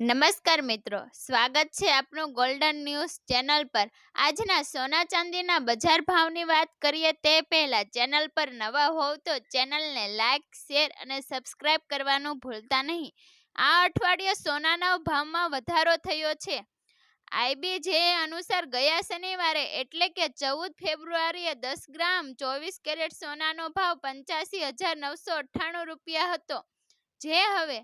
નમસ્કાર મિત્રો, સ્વાગત છે આપનું ગોલ્ડન ન્યૂઝ ચેનલ પર. આજના સોના ચાંદીના બજાર ભાવની વાત કરીએ તે પહેલા ચેનલ પર નવા હોવ તો ચેનલને લાઇક શેર અને સબસ્ક્રાઇબ કરવાનું ભૂલતા નહીં. આ અઠવાડિયે સોનાના ભાવમાં વધારો થયો છે. આઈબીજે અનુસાર ગયા શનિવારે એટલે કે ચૌદ ફેબ્રુઆરીએ દસ ગ્રામ ચોવીસ કેરેટ સોનાનો ભાવ પંચ્યાસી હજાર નવસો અઠ્ઠાણું રૂપિયા હતો. જે હવે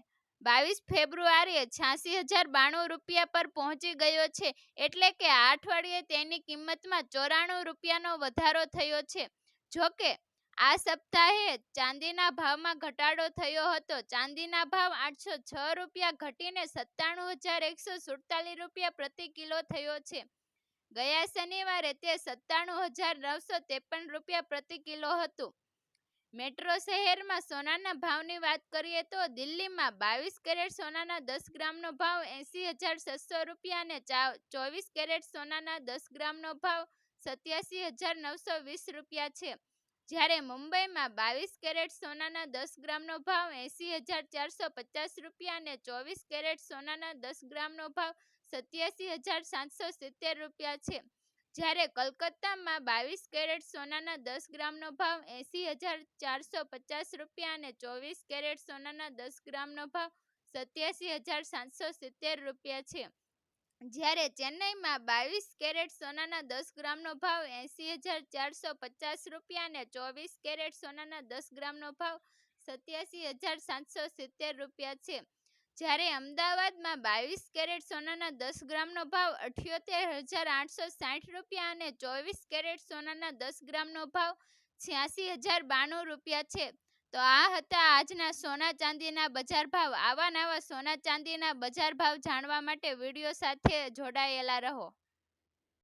બાવીસ ફેબ્રુઆરીએ છ્યાસી હજાર બાણું રૂપિયા પર પહોંચી ગયો છે, એટલે કે આ અઠવાડિયે તેની કિંમતમાં ચોરાણું રૂપિયાનો વધારો થયો છે. જોકે આ સપ્તાહે ચાંદીના ભાવમાં ઘટાડો થયો હતો. ચાંદીના ભાવ આઠસો છ રૂપિયા ઘટીને સત્તાણું હજાર એકસો સુડતાલીસ રૂપિયા પ્રતિ કિલો થયો છે. ગયા શનિવારે તે સત્તાણું હજાર નવસો ત્રેપન રૂપિયા પ્રતિ કિલો હતું. મેટ્રો શહેરમાં સોનાના ભાવની વાત કરીએ તો દિલ્હીમાં બાવીસ કેરેટ સોનાના દસ ગ્રામનો ભાવ, એંસી હજાર છસો રૂપિયા અને ચોવીસ કેરેટ સોનાના દસ ગ્રામનો ભાવ, સત્યાસી હજાર નવસો વીસ રૂપિયા છે. જ્યારે મુંબઈમાં બાવીસ કેરેટ સોનાના દસ ગ્રામનો ભાવ, એંસી હજાર ચારસો પચાસ રૂપિયા અને ચોવીસ કેરેટ સોનાના દસ ગ્રામનો ભાવ, સત્યાસી હજાર સાતસો સિત્તેર રૂપિયા છે. જ્યારે કલકત્તામાં બાવીસ કેરેટ સોનાના દસ ગ્રામનો ભાવ, એંસી હજાર ચારસો પચાસ રૂપિયા અને ચોવીસ કેરેટ સોનાના દસ ગ્રામનો ભાવ, સત્યાસી હજાર સાતસો સિત્તેર રૂપિયા છે. જ્યારે ચેન્નઈમાં બાવીસ કેરેટ સોનાના દસ ગ્રામનો ભાવ, એંસી હજાર ચારસો પચાસ રૂપિયા અને ચોવીસ કેરેટ સોનાના દસ ગ્રામનો ભાવ, સત્યાસી હજાર સાતસો સિત્તેર રૂપિયા છે. જ્યારે અમદાવાદમાં બાવીસ કેરેટ સોનાના દસ ગ્રામનો ભાવ, અઠ્યોતેર હજાર આઠસો સાઠ રૂપિયા અને ચોવીસ કેરેટ સોનાના દસ ગ્રામનો ભાવ છ્યાસી હજાર બાણું રૂપિયા છે. તો આ હતા આજના સોના ચાંદીના બજાર ભાવ. આવા નવા સોના ચાંદીના બજાર ભાવ જાણવા માટે વીડિયો સાથે જોડાયેલા રહો.